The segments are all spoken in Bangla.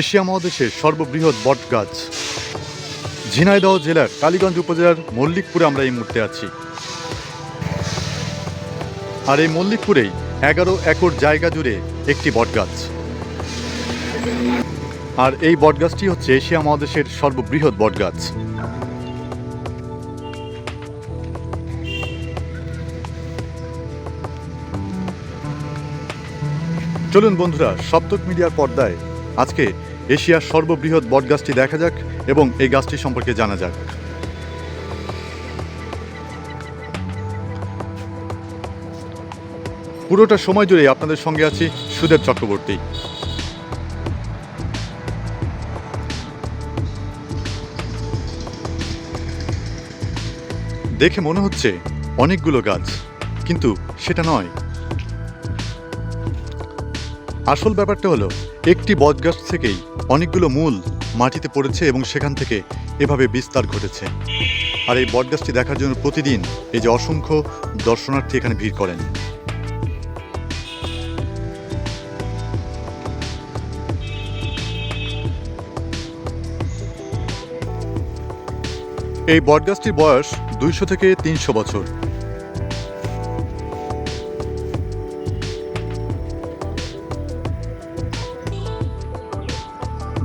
এশিয়া মহাদেশের সর্ববৃহৎ বট গাছ ঝিনাইদহ জেলার কালীগঞ্জ উপজেলার মল্লিকপুরে আমরা এই মুহূর্তে আছি। আর এই মল্লিকপুরেই এগারো একর জায়গা জুড়ে একটি বটগাছ। আর এই বটগাছটি হচ্ছে এশিয়া মহাদেশের সর্ববৃহৎ বটগাছ। চলুন বন্ধুরা, সপ্তক মিডিয়ার পর্দায় আজকে এশিয়ার সর্ববৃহৎ বটগাছটি দেখা যাক এবং এই গাছটি সম্পর্কে জানা যাক। পুরোটা সময় জুড়ে আপনাদের সঙ্গে আছি সুদেব চক্রবর্তী। দেখে মনে হচ্ছে অনেকগুলো গাছ, কিন্তু সেটা নয়। আসল ব্যাপারটা হলো একটি বটগাছ থেকেই অনেকগুলো মূল মাটিতে পড়েছে এবং সেখান থেকে এভাবে বিস্তার ঘটেছে। আর এই বটগাছটি দেখার জন্য প্রতিদিন এই যে অসংখ্য দর্শনার্থী এখানে ভিড় করেন। এই বটগাছটির বয়স দুইশো থেকে তিনশো বছর।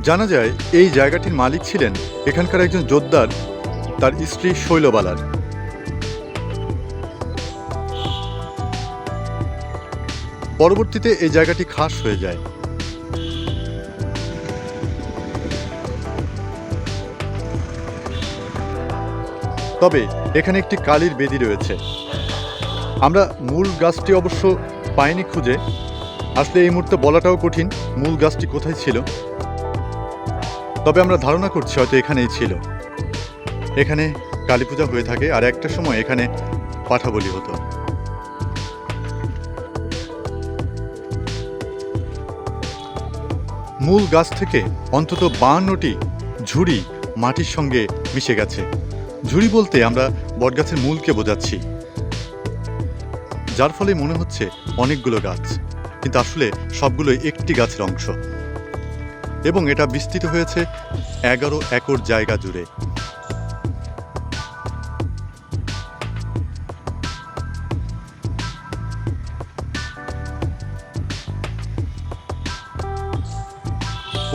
জানা যায়, এই জায়গাটির মালিক ছিলেন এখানকার একজন যোদ্ধার তার স্ত্রী শৈলবালার। পরবর্তীতে এই জায়গাটি খাস হয়ে যায়। তবে এখানে একটি কালির বেদি রয়েছে। আমরা মূল গাছটি অবশ্য পাইনি খুঁজে। আসলে এই মুহূর্তে বলাটাও কঠিন, মূল গাছটি কোথায় ছিল। তবে আমরা ধারণা করছি হয়তো এখানেই ছিল। এখানে কালী পূজা হয়ে থাকে আর একটা সময় এখানে পাঠা বলি হতো। মূল গাছ থেকে অন্তত বাহান্নটি ঝুড়ি মাটির সঙ্গে মিশে গেছে। ঝুড়ি বলতে আমরা বটগাছের মূলকে বোঝাচ্ছি। যার ফলে মনে হচ্ছে অনেকগুলো গাছ, কিন্তু আসলে সবগুলোই একটি গাছের অংশ। এবং এটা বিস্তৃত হয়েছে এগারো একর জায়গা জুড়ে।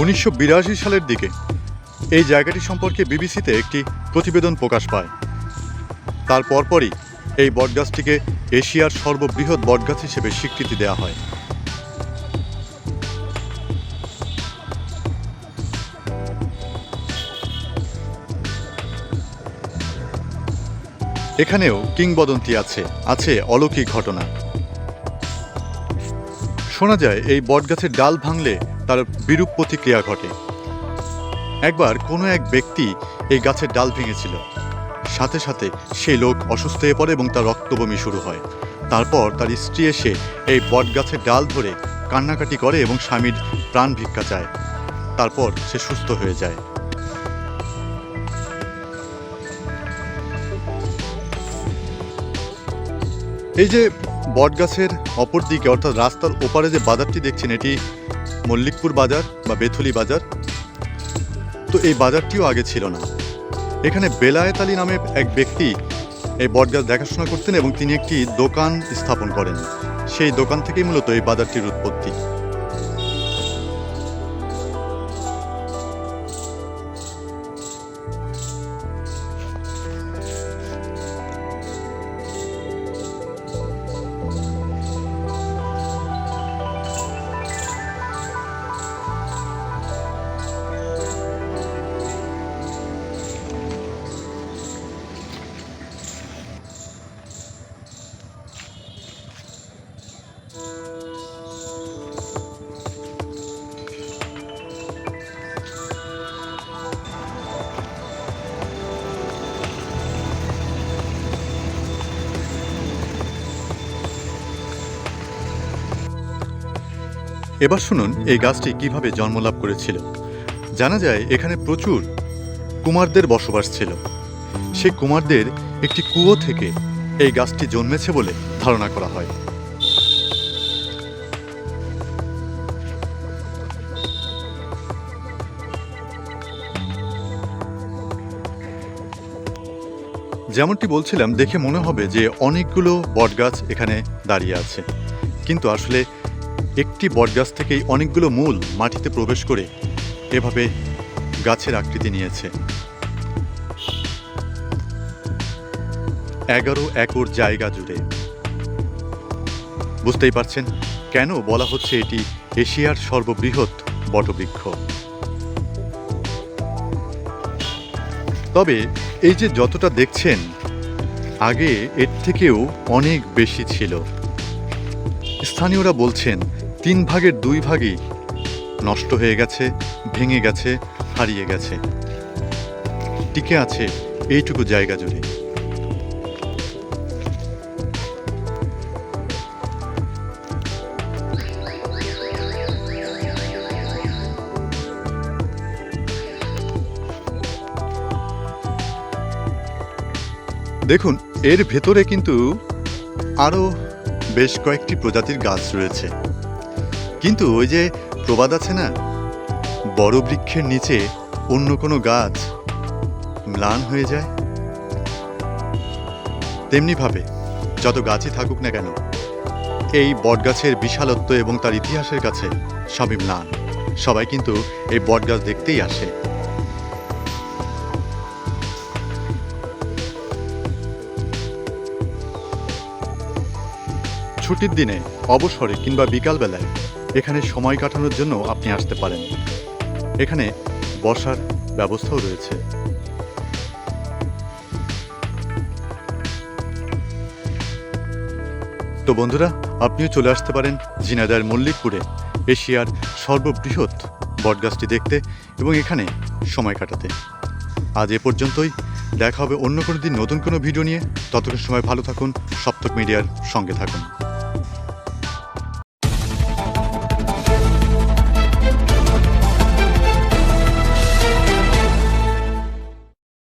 উনিশশো বিরাশি সালের দিকে এই জায়গাটি সম্পর্কে বিবিসিতে একটি প্রতিবেদন প্রকাশ পায়। তার পরপরই এই বটগাছটিকে এশিয়ার সর্ববৃহৎ বটগাছ হিসেবে স্বীকৃতি দেওয়া হয়। এখানেও কিংবদন্তি আছে আছে অলৌকিক ঘটনা। শোনা যায়, এই বটগাছের ডাল ভাঙলে তার বিরূপ প্রতিক্রিয়া ঘটে। একবার কোনো এক ব্যক্তি এই গাছের ডাল ভেঙেছিল। সাথে সাথে সেই লোক অসুস্থ হয়ে পড়ে এবং তার রক্তবমি শুরু হয়। তারপর তার স্ত্রী এসে এই বটগাছের ডাল ধরে কান্নাকাটি করে এবং স্বামীর প্রাণ ভিক্ষা চায়। তারপর সে সুস্থ হয়ে যায়। এই যে বটগাছের অপর দিকে অর্থাৎ রাস্তার ওপারে যে বাজারটি দেখছেন, এটি মল্লিকপুর বাজার বা বেথুলি বাজার। তো এই বাজারটিও আগে ছিল না। এখানে বেলায়েত আলী নামে এক ব্যক্তি এই বটগাছ দেখাশোনা করতেন এবং তিনি একটি দোকান স্থাপন করেন। সেই দোকান থেকেই মূলত এই বাজারটির উৎপত্তি। এবার শুনুন এই গাছটি কীভাবে জন্মলাভ করেছিল। জানা যায় এখানে প্রচুর কুমারদের বসবাস ছিল। সেই কুমারদের একটি কুয়ো থেকে এই গাছটি জন্মেছে বলে ধারণা করা হয়। যেমনটি বলছিলাম, দেখে মনে হবে যে অনেকগুলো বটগাছ এখানে দাঁড়িয়ে আছে। কিন্তু আসলে একটি বটগাছ থেকেই অনেকগুলো মূল মাটিতে প্রবেশ করে এভাবে গাছের আকৃতি নিয়েছে। এগারো একর জায়গা জুড়ে। বুঝতেই পারছেন কেন বলা হচ্ছে এটি এশিয়ার সর্ববৃহৎ বটবৃক্ষ। তবে এই যে যতটা দেখছেন, আগে এর থেকেও অনেক বেশি ছিল। স্থানীয়রা বলছেন, তিন ভাগের দুই ভাগই নষ্ট হয়ে গেছে, ভেঙে গেছে, হারিয়ে গেছে। টিকে আছে এইটুকু জায়গা জুড়ে দেখুন, এর ভেতরে কিন্তু আরও বেশ কয়েকটি প্রজাতির গাছ রয়েছে। কিন্তু ওই যে প্রবাদ আছে না, বড় বৃক্ষের নিচে অন্য কোনো গাছ ম্লান হয়ে যায়? তেমনিভাবে যত গাছই থাকুক না কেন, এই বটগাছের বিশালত্ব এবং তার ইতিহাসের কাছে সবই ম্লান। সবাই কিন্তু এই বটগাছ দেখতেই আসে। ছুটির দিনে, অবসরে কিংবা বিকালবেলায়, এখানে সময় কাটানোর জন্য আপনি আসতে পারেন। এখানে বসার ব্যবস্থাও রয়েছে। তো বন্ধুরা, আপনিও চলে আসতে পারেন জিনাদার মল্লিকপুরে, এশিয়ার সর্ববৃহৎ বটগাছটি দেখতে এবং এখানে সময় কাটাতে। আজ এ পর্যন্তই। দেখা হবে অন্য কোনো দিন নতুন কোনো ভিডিও নিয়ে। ততক্ষণ সময় ভালো থাকুন, সপ্তক মিডিয়ার সঙ্গে থাকুন।